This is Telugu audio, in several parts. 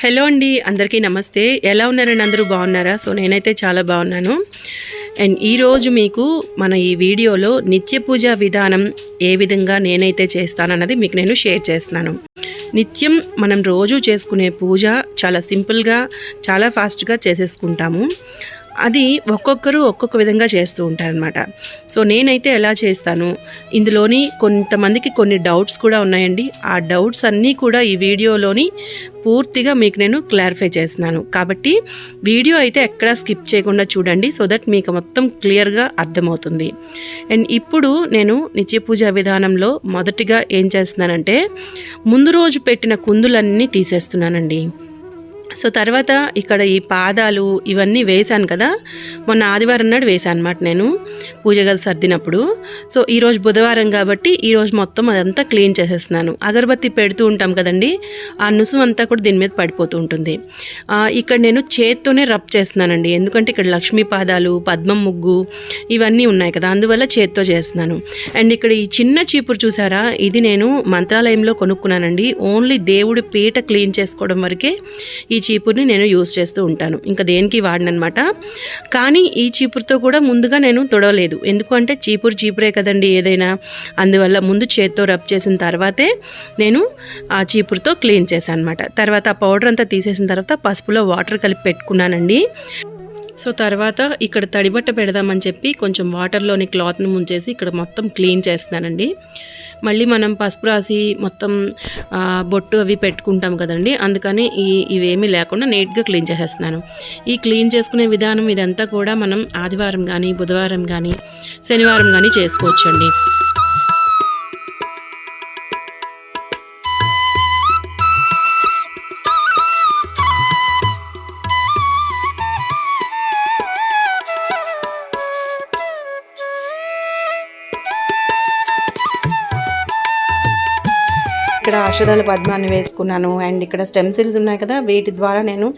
హలో అండి అందరికీ నమస్తే. ఎలా ఉన్నారండి అందరూ? బాగున్నారా? సో నేనైతే చాలా బాగున్నాను. అండ్ ఈరోజు మీకు మన ఈ వీడియోలో నిత్య పూజ విధానం ఏ విధంగా నేనైతే చేస్తానన్నది మీకు నేను షేర్ చేస్తున్నాను. నిత్యం మనం రోజు చేసుకునే పూజ చాలా సింపుల్గా చాలా ఫాస్ట్గా చేసేసుకుంటాము. అది ఒక్కొక్కరు ఒక్కొక్క విధంగా చేస్తూ ఉంటారనమాట సో నేనైతే ఎలా చేస్తాను? ఇందులోని కొంతమందికి కొన్ని డౌట్స్ కూడా ఉన్నాయండి. ఆ డౌట్స్ అన్నీ కూడా ఈ వీడియోలోని పూర్తిగా మీకు నేను క్లారిఫై చేస్తున్నాను. కాబట్టి వీడియో అయితే ఎక్కడా స్కిప్ చేయకుండా చూడండి సో దట్ మీకు మొత్తం క్లియర్గా అర్థమవుతుంది. అండ్ ఇప్పుడు నేను నిత్య పూజ విధానంలో మొదటిగా ఏం చేస్తున్నానంటే ముందు రోజు పెట్టిన కుందులన్నీ తీసేస్తున్నానండి. సో తర్వాత ఇక్కడ ఈ పాదాలు ఇవన్నీ వేశాను కదా. మొన్న ఆదివారం నాడు వేశాను అనమాట నేను పూజ గది సర్దినప్పుడు. సో ఈరోజు బుధవారం కాబట్టి ఈరోజు మొత్తం అదంతా క్లీన్ చేసేస్తున్నాను. అగరబత్తి పెడుతూ ఉంటాం కదండి ఆ నుసు అంతా కూడా దీని మీద పడిపోతూ ఉంటుంది. ఇక్కడ నేను చేత్తోనే రబ్ చేస్తున్నానండి. ఎందుకంటే ఇక్కడ లక్ష్మీ పాదాలు పద్మం ముగ్గు ఇవన్నీ ఉన్నాయి కదా అందువల్ల చేత్తో చేస్తున్నాను. అండ్ ఇక్కడ ఈ చిన్న చీపురు చూసారా ఇది నేను మంత్రాలయంలో కొనుక్కున్నానండి. ఓన్లీ దేవుడి పీట క్లీన్ చేసుకోవడం వరకే ఈ చీపుర్ని నేను యూజ్ చేస్తూ ఉంటాను. ఇంకా దేనికి వాడిననమాట. కానీ ఈ చీపురుతో కూడా ముందుగా నేను తొడవలేదు. ఎందుకంటే చీపురు చీపురే కదండి ఏదైనా. అందువల్ల ముందు చేత్తో రబ్ చేసిన తర్వాతే నేను ఆ చీపురుతో క్లీన్ చేశాను అనమాట తర్వాత ఆ పౌడర్ అంతా తీసేసిన తర్వాత పసుపులో వాటర్ కలిపి పెట్టుకున్నానండి. సో తర్వాత ఇక్కడ తడిబట్ట పెడదామని చెప్పి కొంచెం వాటర్లోని క్లాత్ని ముంచేసి ఇక్కడ మొత్తం క్లీన్ చేస్తున్నానండి. మళ్ళీ మనం పసుపు రాసి మొత్తం బొట్టు అవి పెట్టుకుంటాం కదండి. అందుకని ఈ ఇవేమీ లేకుండా నీట్గా క్లీన్ చేసేస్తున్నాను. ఈ క్లీన్ చేసుకునే విధానం ఇదంతా కూడా మనం ఆదివారం కానీ బుధవారం కానీ శనివారం కానీ చేసుకోవచ్చండి. అక్షదాల పద్మాన్ని వేసుకున్నాను. అండ్ ఇక్కడ స్టెమ్సిల్స్ ఉన్నాయి కదా వీటి ద్వారా నేను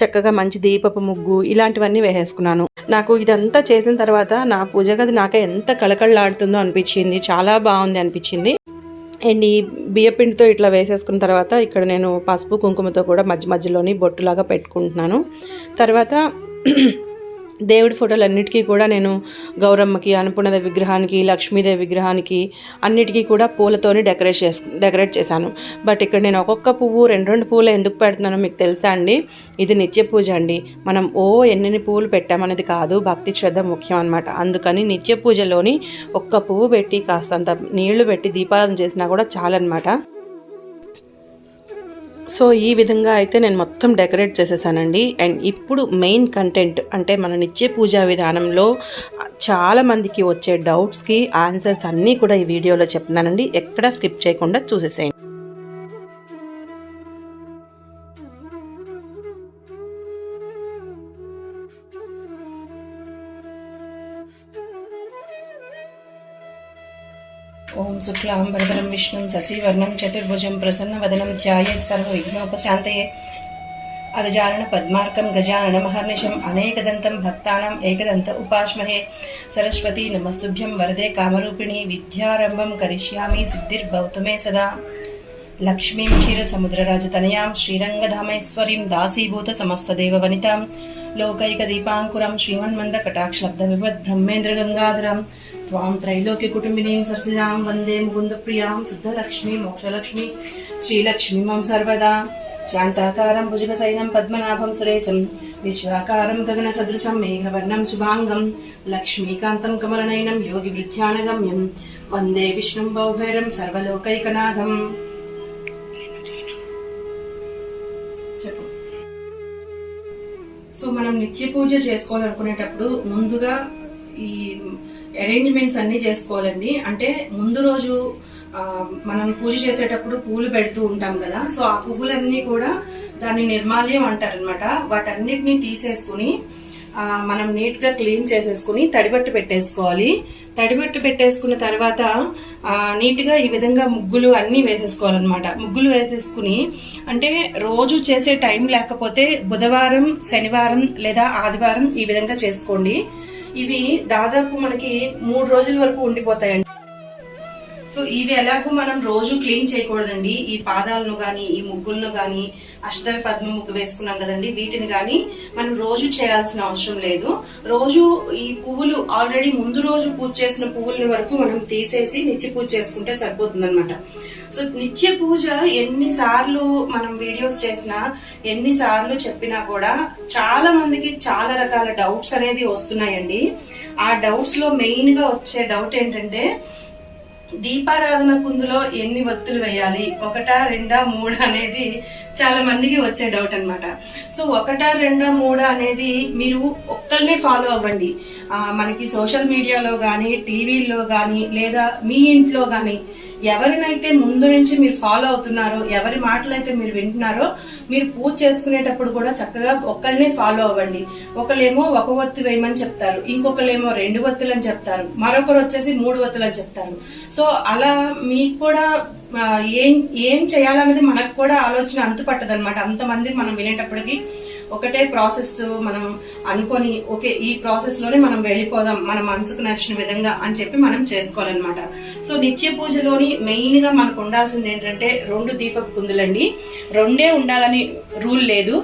చక్కగా మంచి దీపపు ముగ్గు ఇలాంటివన్నీ వేసేసుకున్నాను. నాకు ఇదంతా చేసిన తర్వాత నా పూజ గది నాకే ఎంత కళకళలాడుతుందో అనిపించింది. చాలా బాగుంది అనిపించింది. అండ్ ఈ బియ్యపిండితో ఇట్లా వేసేసుకున్న తర్వాత ఇక్కడ నేను పసుపు కుంకుమతో కూడా మధ్య మధ్యలోని బొట్టులాగా పెట్టుకుంటున్నాను. తర్వాత దేవుడి ఫోటోలన్నిటికీ కూడా నేను గౌరమ్మకి అన్నపూర్ణదేవి విగ్రహానికి లక్ష్మీదేవి విగ్రహానికి అన్నిటికీ కూడా పూలతోని డెకరేట్ చేస్ డెకరేట్ చేశాను. బట్ ఇక్కడ నేను ఒక్కొక్క పువ్వు రెండు రెండు పువ్వులు ఎందుకు పెడుతున్నానో మీకు తెలుసా అండి? ఇది నిత్య పూజ అండి. మనం ఓ ఎన్ని పువ్వులు పెట్టామనేది కాదు భక్తి శ్రద్ధ ముఖ్యం అనమాట అందుకని నిత్య పూజలోని ఒక్క పువ్వు పెట్టి కాస్తంత నీళ్ళు పెట్టి దీపారాధన చేసినా కూడా చాలన్నమాట. సో ఈ విధంగా అయితే నేను మొత్తం డెకరేట్ చేసేసానండి. అండ్ ఇప్పుడు మెయిన్ కంటెంట్ అంటే మన నిత్య పూజా విధానంలో చాలా మందికి వచ్చే డౌట్స్కి ఆన్సర్స్ అన్నీ కూడా ఈ వీడియోలో చెప్తున్నానండి. ఎక్కడ స్కిప్ చేయకుండా చూసేసేయండి. శుక్లాం వరదరం విష్ణుం శశివర్ణం చతుర్భుజం ప్రసన్నవదనం ధ్యాయేత్ సర్వవిఘ్నోపశాంతయే అగజానన పద్మార్కం గజానన మహర్నిశం అనేకదంతం భక్తానం ఏకదంత ఉపాస్మహే సరస్వతి నమస్తుభ్యం వరదే కామరూపిణి విద్యారంభం కరిష్యామి సిద్ధిర్భౌతమే సదా లక్ష్మీం క్షీరసముద్రరాజతనయాం శ్రీరంగధామేశ్వరీం దాసీభూత సమస్తదేవవనితాం లోకైకదీపాంకురం శ్రీమన్మందకటాక్షలబ్ధ వివద్ బ్రహ్మేంద్ర గంగాధరం త్వాం త్రైలోక్యకుటుంబినీం సరసిజాం వందే ముకుందప్రియాం మోక్షలక్ష్మి శ్రీలక్ష్మి శ్రీలక్ష్మీమం సర్వదా శాంతాకారం భుజగసైనం పద్మనాభం సురేశం విశ్వాకారం గగన సదృశం మేఘవర్ణం శుభాంగం లక్ష్మీకాంతం కమలనయనం యోగి వృద్ధ్యానగమ్యం వందే విష్ణుం బౌభైరం సర్వలోకైకనాథం సో మనం నిత్య పూజ చేసుకోవాలనుకునేటప్పుడు ముందుగా ఈ అరేంజ్మెంట్స్ అన్ని చేసుకోవాలండి. అంటే ముందు రోజు మనం పూజ చేసేటప్పుడు పూలు పెడుతూ ఉంటాం కదా. సో ఆ పువ్వులన్నీ కూడా దాన్ని నిర్మాల్యం అంటారనమాట వాటన్నిటిని తీసేసుకుని మనం నీట్గా క్లీన్ చేసేసుకుని తడిబట్టు పెట్టేసుకోవాలి. తడిబట్టు పెట్టేసుకున్న తర్వాత నీట్గా నీట్గా ఈ విధంగా ముగ్గులు అన్ని వేసేసుకోవాలన్నమాట. ముగ్గులు వేసేసుకుని అంటే రోజు చేసే టైం లేకపోతే బుధవారం శనివారం లేదా ఆదివారం ఈ విధంగా చేసుకోండి. ఇవి దాదాపు మనకి మూడు రోజుల వరకు ఉండిపోతాయండి. సో ఇవి ఎలాగో మనం రోజు క్లీన్ చేయకూడదండి. ఈ పాదాలను గాని ఈ ముగ్గులను గాని అష్టదళ పద్మ ముగ్గు వేసుకున్నాం కదండి. వీటిని గాని మనం రోజు చేయాల్సిన అవసరం లేదు. రోజు ఈ పువ్వులు ఆల్రెడీ ముందు రోజు పూజ చేసిన పువ్వుల వరకు మనం తీసేసి నిత్య పూజ చేసుకుంటే సరిపోతుంది సో నిత్య పూజ ఎన్నిసార్లు మనం వీడియోస్ చేసినా ఎన్నిసార్లు చెప్పినా కూడా చాలా మందికి చాలా రకాల డౌట్స్ అనేది వస్తున్నాయండి. ఆ డౌట్స్లో మెయిన్గా వచ్చే డౌట్ ఏంటంటే దీపారాధన కుందులో ఎన్ని వత్తులు వేయాలి? ఒకటా రెండా మూడు అనేది చాలా మందికి వచ్చే డౌట్ అన్నమాట. సో ఒకటా రెండా మూడా అనేది మీరు ఒక్కరినే ఫాలో అవ్వండి. మనకి సోషల్ మీడియాలో కానీ టీవీల్లో కానీ లేదా మీ ఇంట్లో కానీ ఎవరినైతే ముందు నుంచి మీరు ఫాలో అవుతున్నారో ఎవరి మాటలు అయితే మీరు వింటున్నారో మీరు పూజ చేసుకునేటప్పుడు కూడా చక్కగా ఒక్కళ్ళనే ఫాలో అవ్వండి. ఒకళ్ళేమో ఒక ఒత్తులు వేయమని చెప్తారు ఇంకొకళ్ళేమో రెండు ఒత్తులు అని చెప్తారు మరొకరు వచ్చేసి మూడు ఒత్తులు అని చెప్తారు. సో అలా మీకు కూడా ఏం ఏం చేయాలనేది మనకు కూడా ఆలోచన అంతు పట్టదనమాట అంతమంది మనం వినేటప్పటికి ఒకటే ప్రాసెస్ మనం అనుకొని ఓకే ఈ ప్రాసెస్లోనే మనం వెళ్ళిపోదాం మన మనసుకు నచ్చిన విధంగా అని చెప్పి మనం చేసుకోవాలన్నమాట. సో నిత్య పూజలోని మెయిన్గా మనకు ఉండాల్సింది ఏంటంటే రెండు దీపపు కుందులండి. రెండే ఉండాలని రూల్ లేదు.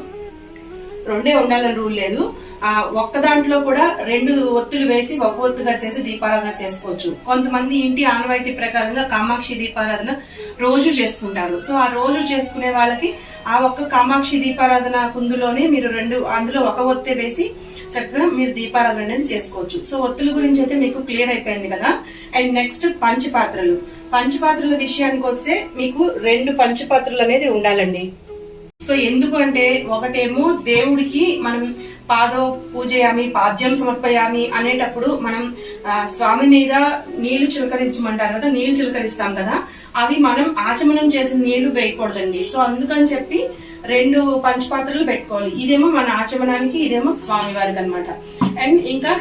రెండే ఉండాలని రూల్ లేదు. ఆ ఒక్క దాంట్లో కూడా రెండు ఒత్తులు వేసి ఒక ఒత్తుగా చేసి దీపారాధన చేసుకోవచ్చు. కొంతమంది ఇంటి ఆనవాయితీ ప్రకారంగా కామాక్షి దీపారాధన రోజు చేసుకుంటారు. సో ఆ రోజు చేసుకునే వాళ్ళకి ఆ ఒక్క కామాక్షి దీపారాధన కుందులోనే మీరు రెండు అందులో ఒక ఒత్తే వేసి చక్కగా మీరు దీపారాధన అనేది చేసుకోవచ్చు. సో ఒత్తుల గురించి అయితే మీకు క్లియర్ అయిపోయింది కదా? And next పంచపాత్రలు. పంచపాత్రల విషయానికి వస్తే మీకు రెండు పంచపాత్రలు అనేది ఉండాలండి. సో ఎందుకంటే ఒకటేమో దేవుడికి మనం పాదో పూజయామి పాద్యం సమర్పయామి అనేటప్పుడు మనం స్వామి మీద నీళ్ళు చిలకరించమంటారు కదా నీళ్ళు చిలకరిస్తాం కదా అవి మనం ఆచమనం చేసిన నీళ్ళు వేయకూడదండి. సో అందుకని చెప్పి రెండు పంచపాత్రలు పెట్టుకోవాలి. ఇదేమో మన ఆచమనానికి ఇదేమో స్వామి వారికి అనమాట అండ్ ఇంకా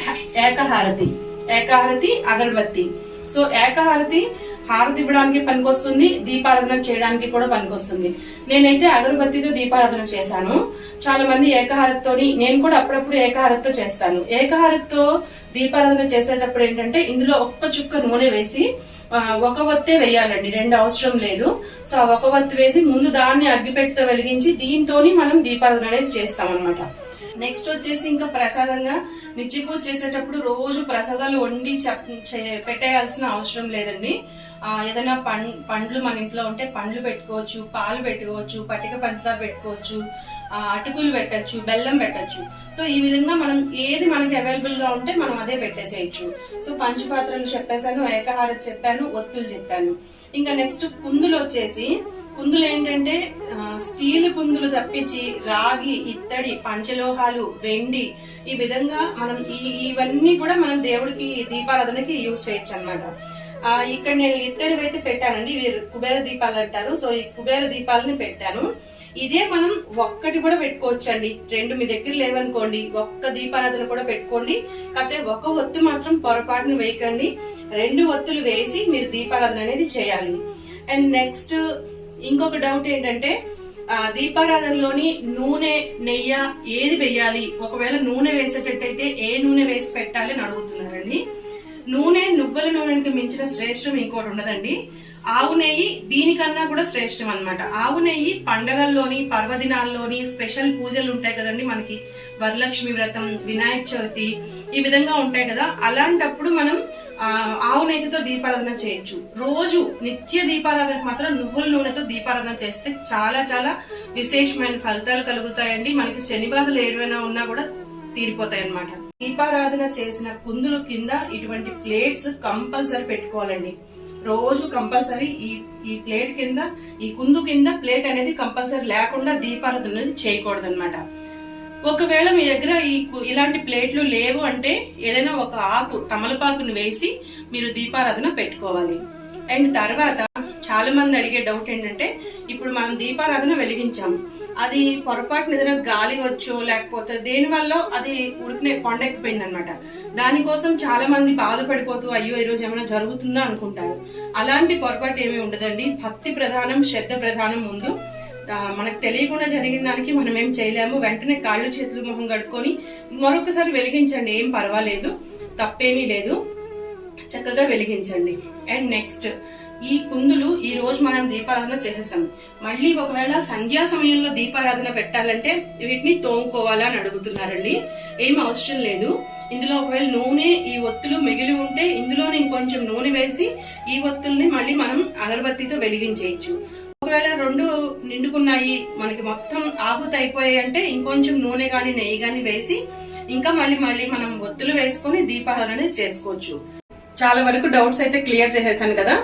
ఏకహారతి. ఏకహారతి అగరబత్తి. సో ఏకహారతి హారతి ఇవ్వడానికి పనికొస్తుంది దీపారాధన చేయడానికి కూడా పనికొస్తుంది. నేనైతే అగరబత్తితో దీపారాధన చేశాను. చాలా మంది ఏకహారతితోని నేను కూడా అప్పుడప్పుడు ఏకహారతితో చేస్తాను. ఏకహారతితో దీపారాధన చేసేటప్పుడు ఏంటంటే ఇందులో ఒక్క చుక్క నూనె వేసి ఒక వత్తే వేయాలండి. రెండు అవసరం లేదు. సో ఆ ఒక వత్తి వేసి ముందు దాన్ని అగ్గిపెట్టితో వెలిగించి దీంతోని మనం దీపారాధన అనేది చేస్తాం అనమాట నెక్స్ట్ వచ్చేసి ఇంకా ప్రసాదంగా నిత్య పూజ చేసేటప్పుడు రోజు ప్రసాదాలు వండి పెట్టేయాల్సిన అవసరం లేదండి. ఏదైనా పం పండ్లు మన ఇంట్లో ఉంటే పండ్లు పెట్టుకోవచ్చు పాలు పెట్టుకోవచ్చు పట్టిక పంచదార పెట్టుకోవచ్చు అటుకులు పెట్టచ్చు బెల్లం పెట్టచ్చు. సో ఈ విధంగా మనం ఏది మనకి అవైలబుల్గా ఉంటే మనం అదే పెట్టేసేయచ్చు. సో పంచపాత్రలు చెప్పేశాను ఏకహారతి చెప్పాను ఒత్తులు చెప్పాను. ఇంకా నెక్స్ట్ కుందులు వచ్చేసి కుందులు ఏంటంటే స్టీల్ కుందులు తప్పించి రాగి ఇత్తడి పంచలోహాలు వెండి ఈ విధంగా మనం ఈ ఇవన్నీ కూడా మనం దేవుడికి దీపారాధనకి యూజ్ చేయొచ్చు అనమాట ఇక్కడ నేను ఇత్తడివి అయితే పెట్టానండి. ఇవి కుబేర దీపాలు అంటారు. సో ఈ కుబేర దీపాలని పెట్టాను. ఇదే మనం ఒక్కటి కూడా పెట్టుకోవచ్చండి. రెండు మీ దగ్గర లేవనుకోండి ఒక్క దీపారాధన కూడా పెట్టుకోండి. కాకపోతే ఒక ఒత్తు మాత్రం పొరపాటున వేయకండి. రెండు ఒత్తులు వేసి మీరు దీపారాధన అనేది చేయాలి. అండ్ నెక్స్ట్ ఇంకొక డౌట్ ఏంటంటే దీపారాధనలోని నూనె నెయ్యి ఏది వేయాలి? ఒకవేళ నూనె వేసేటట్టయితే ఏ నూనె వేసి పెట్టాలి అని అడుగుతున్నారండి. నూనె నువ్వుల నూనెకి మించిన శ్రేష్టం ఇంకోటి ఉండదండి. ఆవు నెయ్యి దీనికన్నా కూడా శ్రేష్టం అనమాట ఆవు నెయ్యి పండగల్లోని పర్వదినాల్లోని స్పెషల్ పూజలు ఉంటాయి కదండి మనకి. వరలక్ష్మి వ్రతం వినాయక చవితి ఈ విధంగా ఉంటాయి కదా. అలాంటప్పుడు మనం ఆవు నెయ్యితో దీపారాధన చేయొచ్చు. రోజు నిత్య దీపారాధనకు మాత్రం నువ్వుల నూనెతో దీపారాధన చేస్తే చాలా చాలా విశేషమైన ఫలితాలు కలుగుతాయండి. మనకి శని బాధలు ఏమైనా ఉన్నా కూడా తీరిపోతాయి అన్నమాట దీపారాధన చేసిన కుందుల కింద ఇటువంటి ప్లేట్స్ కంపల్సరీ పెట్టుకోవాలండి. రోజు కంపల్సరీ ఈ ఈ ప్లేట్ కింద ఈ కుందు కింద ప్లేట్ అనేది కంపల్సరీ లేకుండా దీపారాధన అనేది చేయకూడదు ఒకవేళ మీ దగ్గర ఈ కు- ఇలాంటి ప్లేట్లు లేవు అంటే ఏదైనా ఒక ఆకు తమలపాకును వేసి మీరు దీపారాధన పెట్టుకోవాలి. అండ్ తర్వాత చాలా మంది అడిగే డౌట్ ఏంటంటే ఇప్పుడు మనం దీపారాధన వెలిగించాము అది పొరపాటున ఏదైనా గాలి వచ్చో లేకపోతే దేని వల్ల అది ఉరికినే కొండెక్కిపోయింది అనమాట దానికోసం చాలా మంది బాధపడిపోతూ అయ్యో ఈ రోజు ఏమైనా జరుగుతుందా? అనుకుంటారు. అలాంటి పొరపాటు ఏమీ ఉండదండి. భక్తి ప్రధానం శ్రద్ధ ప్రధానం ముందు. మనకు తెలియకుండా జరిగిన దానికి మనం ఏం చేయలేము. వెంటనే కాళ్ళు చేతులు మొహం కడుక్కొని మరొకసారి వెలిగించండి. ఏం పర్వాలేదు. తప్పేమీ లేదు. చక్కగా వెలిగించండి. అండ్ నెక్స్ట్ ఈ కుందులు ఈ రోజు మనం దీపారాధన చేసేసాం. మళ్ళీ ఒకవేళ సంధ్యా సమయంలో దీపారాధన పెట్టాలంటే వీటిని తోముకోవాలని అడుగుతున్నారండి. ఏం అవసరం లేదు. ఇందులో ఒకవేళ నూనె ఈ ఒత్తులు మిగిలి ఉంటే ఇందులోనే ఇంకొంచెం నూనె వేసి ఈ ఒత్తుల్ని మళ్ళీ మనం అగరబత్తితో వెలిగించేయచ్చు. ఒకవేళ రెండు నిండుకున్నాయి మనకి మొత్తం ఆహుతి అయిపోయాయి అంటే ఇంకొంచెం నూనె గాని నెయ్యి గాని వేసి ఇంకా మళ్ళీ మళ్ళీ మనం ఒత్తులు వేసుకొని దీపారాధన చేసుకోవచ్చు. చాలా వరకు డౌట్స్ అయితే క్లియర్ చేసేసాను కదా.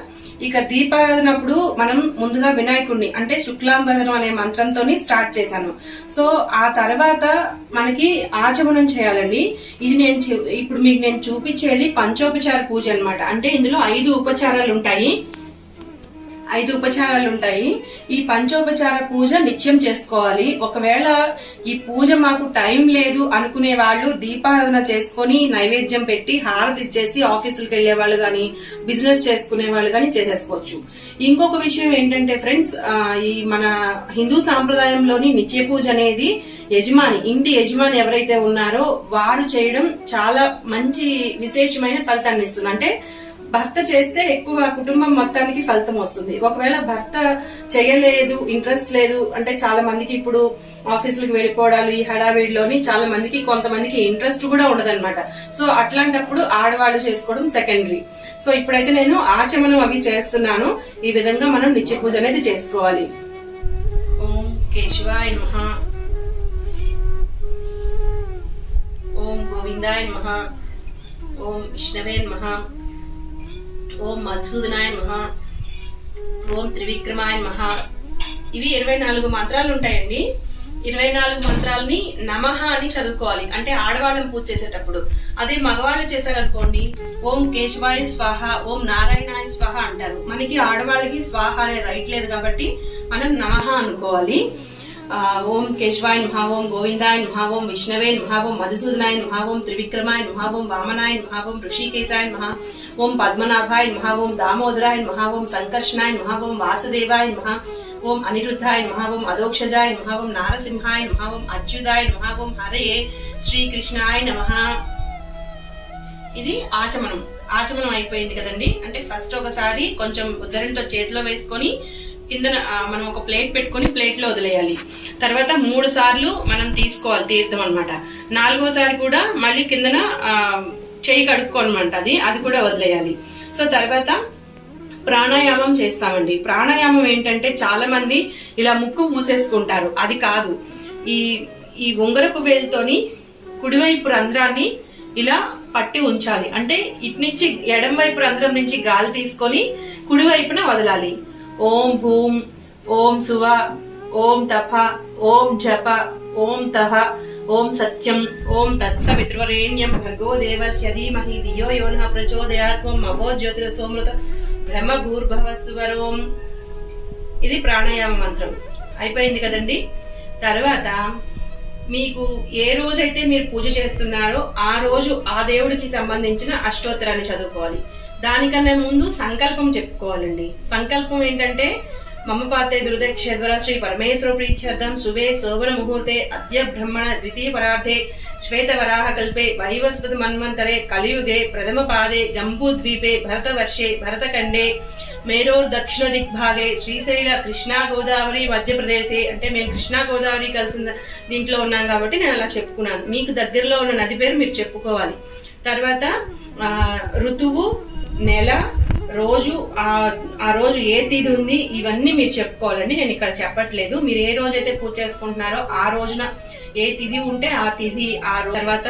ఇక దీపారాధనప్పుడు మనం ముందుగా వినాయకుడిని అంటే శుక్లాంబరం అనే మంత్రంతో స్టార్ట్ చేశాను. సో ఆ తర్వాత మనకి ఆచమనం చేయాలండి. ఇది నేను ఇప్పుడు మీకు నేను చూపించేది పంచోపచార పూజ అన్నమాట. అంటే ఇందులో ఐదు ఉపచారాలు ఉంటాయి ఐదు ఉపచారాలు ఉంటాయి ఈ పంచోపచార పూజ నిత్యం చేసుకోవాలి. ఒకవేళ ఈ పూజ మాకు టైం లేదు అనుకునే వాళ్ళు దీపారాధన చేసుకొని నైవేద్యం పెట్టి హారతి ఇచ్చేసి ఆఫీసులకు వెళ్ళే వాళ్ళు కానీ బిజినెస్ చేసుకునే వాళ్ళు కానీ చేసేసుకోవచ్చు. ఇంకొక విషయం ఏంటంటే ఫ్రెండ్స్ ఈ మన హిందూ సాంప్రదాయంలోని నిత్య పూజ అనేది యజమాని ఇంటి యజమాని ఎవరైతే ఉన్నారో వారు చేయడం చాలా మంచి విశేషమైన ఫలితాన్ని ఇస్తుంది. అంటే భర్త చేస్తే ఎక్కువ కుటుంబం మొత్తానికి ఫలితం వస్తుంది. ఒకవేళ భర్త చేయలేదు ఇంట్రెస్ట్ లేదు అంటే చాలా మందికి ఇప్పుడు ఆఫీసులకు వెళ్ళిపోవడాలు ఈ హడావిడిలోని చాలా మందికి కొంతమందికి ఇంట్రెస్ట్ కూడా ఉండదన్నమాట. సో అట్లాంటప్పుడు ఆడవాళ్ళు చేసుకోవడం సెకండరీ సో ఇప్పుడైతే నేను ఆచమనం అవి చేస్తున్నాను. ఈ విధంగా మనం నిత్య పూజ అనేది చేసుకోవాలి. ఓం కేశవాయ మహా ఓం గోవిందాయ మహా ఓం విష్ణవే నమః. ఓం మధుసూదనాయ మహా ఓం త్రివిక్రమాయ మహా ఇవి ఇరవై నాలుగు మంత్రాలు ఉంటాయండి. ఇరవై నాలుగు మంత్రాలని నమః అని చదువుకోవాలి. అంటే ఆడవాళ్ళని పూజ చేసేటప్పుడు. అదే మగవాళ్ళు చేశారనుకోండి ఓం కేశవాయ స్వాహ ఓం నారాయణాయ స్వాహ అంటారు. మనకి ఆడవాళ్ళకి స్వాహ అనే రైట్ లేదు కాబట్టి మనం నమః అనుకోవాలి. ఓం కేశవాయ నమః ఓం గోవిందాయ ఓం విష్ణవే నమః ఓం మధుసూదనాయ త్రివిక్రమాయ్ ఓం త్రివిక్రమాయ నమః ఓం వామనాయ ఓం ఋషికేశాయ నమః ఓం పద్మనాభాయ నమః ఓం దామోదరాయ మహా ఓం సంకర్షణాయ నమః ఓం వాసుదేవాయ నారసింహాయ్ ఓం అనిరుద్ధాయ నమః ఓం అదోక్షజాయ మహా ఓం నారసింహాయ ఓం ఓం హరయే శ్రీకృష్ణాయ నమః ఇది ఆచమనం ఆచమనం అయిపోయింది కదండి అంటే ఫస్ట్ ఒకసారి కొంచెం ఉద్దరణతో చేతిలో వేసుకొని కింద మనం ఒక ప్లేట్ పెట్టుకొని ప్లేట్లో వదిలేయాలి. తర్వాత మూడు సార్లు మనం తీసుకోవాలి తీర్థం అనమాట నాలుగోసారి కూడా మళ్ళీ కిందన చేయి కడుక్కోనమాట అది అది కూడా వదిలేయాలి. సో తర్వాత ప్రాణాయామం చేస్తామండి. ప్రాణాయామం ఏంటంటే చాలా మంది ఇలా ముక్కు మూసేసుకుంటారు. అది కాదు. ఈ ఈ ఉంగరపు వేలుతోని కుడివైపు రంధ్రాన్ని ఇలా పట్టి ఉంచాలి. అంటే ఇటు నుంచి ఎడం వైపు రంధ్రం నుంచి గాలి తీసుకొని కుడివైపున వదలాలి. ఓం భూం ఓం సువ ఓం తప ఓం జప ఓం తహ ఓం సత్యం ఓం తత్సవితృవరేణ్యం భర్గో దేవస్య ధీమహి ధియో యో నః ప్రచోదయాత్ ఓం అభో జ్యోతిరసోమృత బ్రహ్మ భూర్భవ సువరోం ఇది ప్రాణాయామ మంత్రం. అయిపోయింది కదండి? తర్వాత మీకు ఏ రోజైతే మీరు పూజ చేస్తున్నారో ఆ రోజు ఆ దేవుడికి సంబంధించిన అష్టోత్తరాన్ని చదువుకోవాలి. దానికన్నా ముందు సంకల్పం చెప్పుకోవాలండి. సంకల్పం ఏంటంటే మమ్మ పాతే దుర్దక్షేద్వర శ్రీ పరమేశ్వర ప్రీత్యర్థం శుభే శోభన ముహూర్తే అద్య బ్రహ్మణ ద్వితీయ పరార్థే శ్వేత వరాహ కల్పే వైవస్వత మన్వంతరే కలియుగే ప్రథమ పాదే జంబూద్వీపే భరతవర్షే భరతఖండే మేరోర్ దక్షిణ దిగ్భాగే శ్రీశైల కృష్ణా గోదావరి మధ్యప్రదేశే. అంటే మేము కృష్ణా గోదావరి కలిసిన దీంట్లో ఉన్నాం కాబట్టి నేను అలా చెప్పుకున్నాను. మీకు దగ్గరలో ఉన్న నది పేరు మీరు చెప్పుకోవాలి. తర్వాత ఋతువు నెల రోజు ఆ ఆ రోజు ఏ తిథి ఉంది ఇవన్నీ మీరు చెప్పుకోవాలండి. నేను ఇక్కడ చెప్పట్లేదు. మీరు ఏ రోజైతే పూజ చేసుకుంటున్నారో ఆ రోజున ఏ తిథి ఉంటే ఆ తిథి ఆ తర్వాత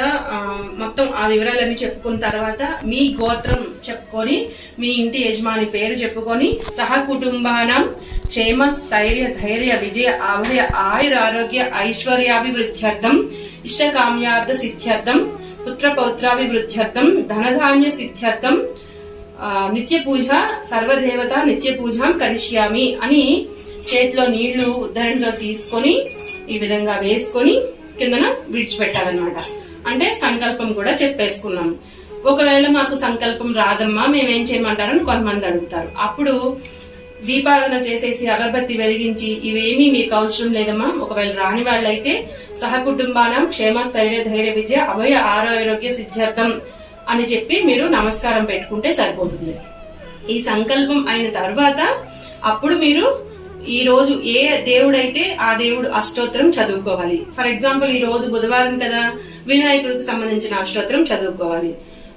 మొత్తం ఆ వివరాలన్నీ చెప్పుకున్న తర్వాత మీ గోత్రం చెప్పుకొని మీ ఇంటి యజమాని పేరు చెప్పుకొని సహ కుటుంబానం క్షేమ స్థైర్య ధైర్య విజయ అభయ ఆయుర ఆరోగ్య ఐశ్వర్యాభివృద్ధ్యర్థం ఇష్టకామ్యార్థ సిద్ధ్యర్థం పుత్ర పౌత్రాభివృద్ధ్యర్థం ధనధాన్య సిద్ధ్యర్థం నిత్య పూజ సర్వదేవత నిత్య పూజాం కరిష్యామి అని చేతిలో నీళ్ళు ఉద్ధరణలో తీసుకొని ఈ విధంగా వేసుకొని కిందన విడిచిపెట్టాలన్నమాట. అంటే సంకల్పం కూడా చెప్పేసుకున్నాం. ఒకవేళ మాకు సంకల్పం రాదమ్మా మేమేం చేయమంటారని కొంతమంది అడుగుతారు. అప్పుడు దీపారాధన చేసేసి అగరబత్తి వెలిగించి ఇవేమీ మీకు అవసరం లేదమ్మా ఒకవేళ రాని వాళ్ళైతే సహకుటుంబానం క్షేమ స్థైర్య ధైర్య విజయ అభయ ఆరోగ్య సిద్ధ్యర్థం అని చెప్పి మీరు నమస్కారం పెట్టుకుంటే సరిపోతుంది. ఈ సంకల్పం అయిన తర్వాత అప్పుడు మీరు ఈ రోజు ఏ దేవుడైతే ఆ దేవుడు అష్టోత్తరం చదువుకోవాలి. ఫర్ ఎగ్జాంపుల్ ఈ రోజు బుధవారం కదా వినాయకుడికి సంబంధించిన అష్టోత్తరం చదువుకోవాలి.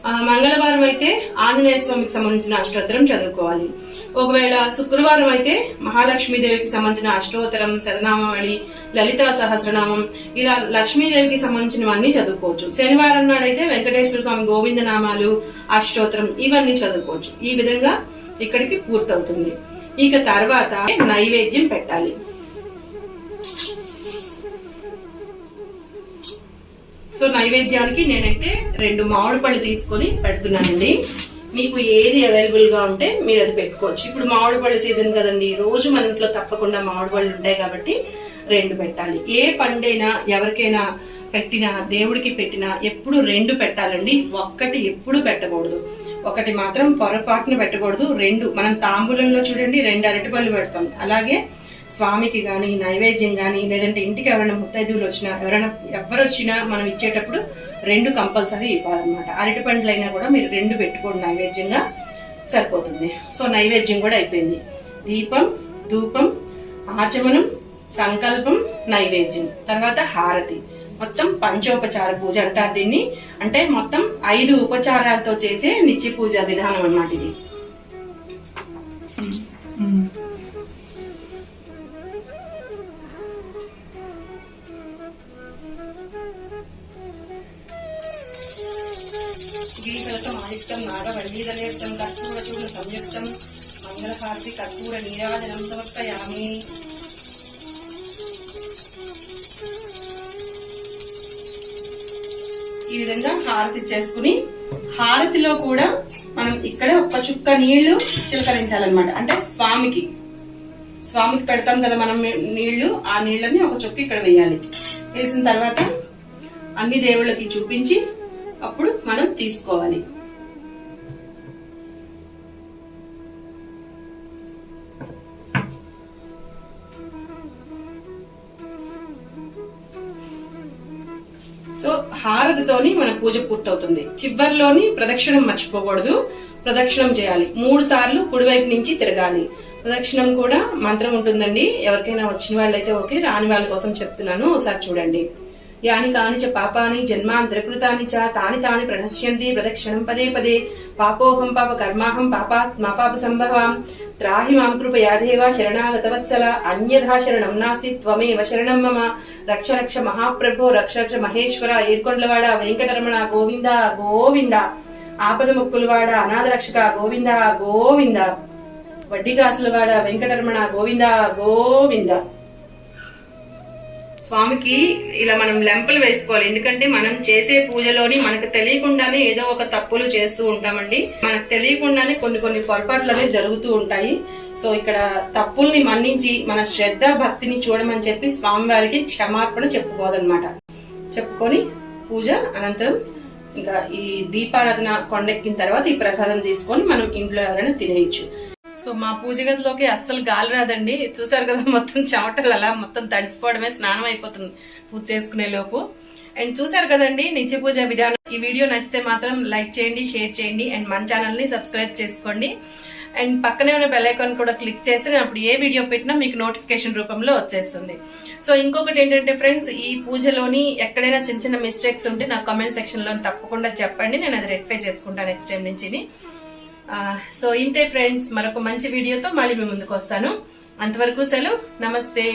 మంగళవారం అయితే ఆంజనేయ స్వామికి సంబంధించిన అష్టోత్తరం చదువుకోవాలి. ఒకవేళ శుక్రవారం అయితే మహాలక్ష్మీదేవికి సంబంధించిన అష్టోత్తరం శతనామావళి లలితా సహస్రనామం ఇలా లక్ష్మీదేవికి సంబంధించినవన్నీ చదువుకోవచ్చు. శనివారం నాడైతే వెంకటేశ్వర స్వామి గోవింద నామాలు అష్టోత్తరం ఇవన్నీ చదువుకోవచ్చు. ఈ విధంగా ఇక్కడికి పూర్తవుతుంది. ఇక తర్వాత నైవేద్యం పెట్టాలి. సో నైవేద్యానికి నేనైతే రెండు మామిడి పళ్ళు తీసుకొని పెడుతున్నానండి. మీకు ఏది అవైలబుల్గా ఉంటే మీరు అది పెట్టుకోవచ్చు. ఇప్పుడు మామిడి పళ్ళు సీజన్ కదండి రోజు మన ఇంట్లో తప్పకుండా మామిడి పళ్ళు ఉంటాయి కాబట్టి రెండు పెట్టాలి. ఏ పండైనా ఎవరికైనా పెట్టినా దేవుడికి పెట్టినా ఎప్పుడు రెండు పెట్టాలండి. ఒక్కటి ఎప్పుడు పెట్టకూడదు. ఒకటి మాత్రం పొరపాటున పెట్టకూడదు. రెండు మనం తాంబూలంలో చూడండి రెండు అరటిపళ్ళు పెడతాం. అలాగే స్వామికి కానీ నైవేద్యం కానీ లేదంటే ఇంటికి ఎవరైనా ముత్తైదువులు వచ్చినా ఎవరైనా ఎవరు వచ్చినా మనం ఇచ్చేటప్పుడు రెండు కంపల్సరీ ఇవ్వాలన్నమాట. అరటి పండ్లైనా కూడా మీరు రెండు పెట్టుకోండి నైవేద్యంగా సరిపోతుంది. సో నైవేద్యం కూడా అయిపోయింది. దీపం ధూపం ఆచమనం సంకల్పం నైవేద్యం. తర్వాత హారతి. మొత్తం పంచోపచార పూజ అంటారు దీన్ని. అంటే మొత్తం ఐదు ఉపచారాలతో చేసే నిత్య పూజ విధానం అన్నమాట ఇది. హారతి చేసుకుని హారతిలో కూడా మనం ఇక్కడ ఒక చుక్క నీళ్ళు చిలకరించాలన్నమాట. అంటే స్వామికి. స్వామికి పెడతాం కదా మనం నీళ్ళు. ఆ నీళ్ళని ఒక చుక్క ఇక్కడ వేయాలి. వేసిన తర్వాత అన్ని దేవుళ్ళకి చూపించి అప్పుడు మనం తీసుకోవాలి. సో హారతితోని మన పూజ పూర్తవుతుంది. చివరిలోని ప్రదక్షిణం మర్చిపోకూడదు. ప్రదక్షిణం చేయాలి. మూడు సార్లు కుడివైపు నుంచి తిరగాలి. ప్రదక్షిణం కూడా మంత్రం ఉంటుందండి. ఎవరికైనా వచ్చిన వాళ్ళైతే ఓకే రాని వాళ్ళ కోసం చెప్తున్నాను. ఒకసారి చూడండి. యాని కాని చ పాపాని జన్మాంతరకృతాని చ తాని తాని ప్రణశ్యంతి ప్రదక్షిణం పదే పదే. పాపోహం పాప కర్మాహం పాపాత్మా పాప సంభవాం. త్రాహి మాం కృపయాదేవ శరణాగత వత్సల అన్యథా శరణం నాస్తి త్వమేవ శరణం మమ. రక్ష రక్ష మహాప్రభో రక్ష రక్ష మహేశ్వర ఏడ్కొండలవాడ వెంకటరమణ గోవింద గోవింద. ఆపద ముక్కులవాడ అనాథ రక్షక గోవింద గోవింద. వడ్డీ కాసులవాడ వెంకటరమణ గోవింద గోవింద. స్వామికి ఇలా మనం లెంపలు వేసుకోవాలి. ఎందుకంటే మనం చేసే పూజలోని మనకు తెలియకుండానే ఏదో ఒక తప్పులు చేస్తూ ఉంటామండి. మనకు తెలియకుండానే కొన్ని కొన్ని పొరపాట్లు అనేవి జరుగుతూ ఉంటాయి. సో ఇక్కడ తప్పుల్ని మన్నించి మన శ్రద్ధ భక్తిని చూడమని చెప్పి స్వామివారికి క్షమార్పణ చెప్పుకోవాలన్నమాట. చెప్పుకొని పూజ అనంతరం ఇంకా ఈ దీపారాధన కొండెక్కిన తర్వాత ఈ ప్రసాదం తీసుకొని మనం ఇంట్లో ఎవరైనా తినేయచ్చు. సో మా పూజ గదిలోకి అస్సలు గాలి రాదండి. చూసారు కదా మొత్తం చెమటలు అలా మొత్తం తడిసిపోవడమే స్నానం అయిపోతుంది పూజ చేసుకునే లోపు. అండ్ చూసారు కదండి నిత్య పూజ విధానం. ఈ వీడియో నచ్చితే మాత్రం లైక్ చేయండి షేర్ చేయండి అండ్ మన ఛానల్ని సబ్స్క్రైబ్ చేసుకోండి. అండ్ పక్కనే ఉన్న బెల్ ఐకాన్ కూడా క్లిక్ చేస్తే నేను అప్పుడు ఏ వీడియో పెట్టినా మీకు నోటిఫికేషన్ రూపంలో వచ్చేస్తుంది. సో ఇంకొకటి ఏంటంటే ఫ్రెండ్స్ ఈ పూజలోని ఎక్కడైనా చిన్న చిన్న మిస్టేక్స్ ఉంటే నా కామెంట్ సెక్షన్లో తప్పకుండా చెప్పండి. నేను అది రెక్టిఫై చేసుకుంటాను నెక్స్ట్ టైం నుంచి సో ఇంతే ఫ్రెండ్స్ మరొక మంచి వీడియోతో మళ్ళీ మీ ముందుకు వస్తాను. అంతవరకు సెలవు నమస్తే.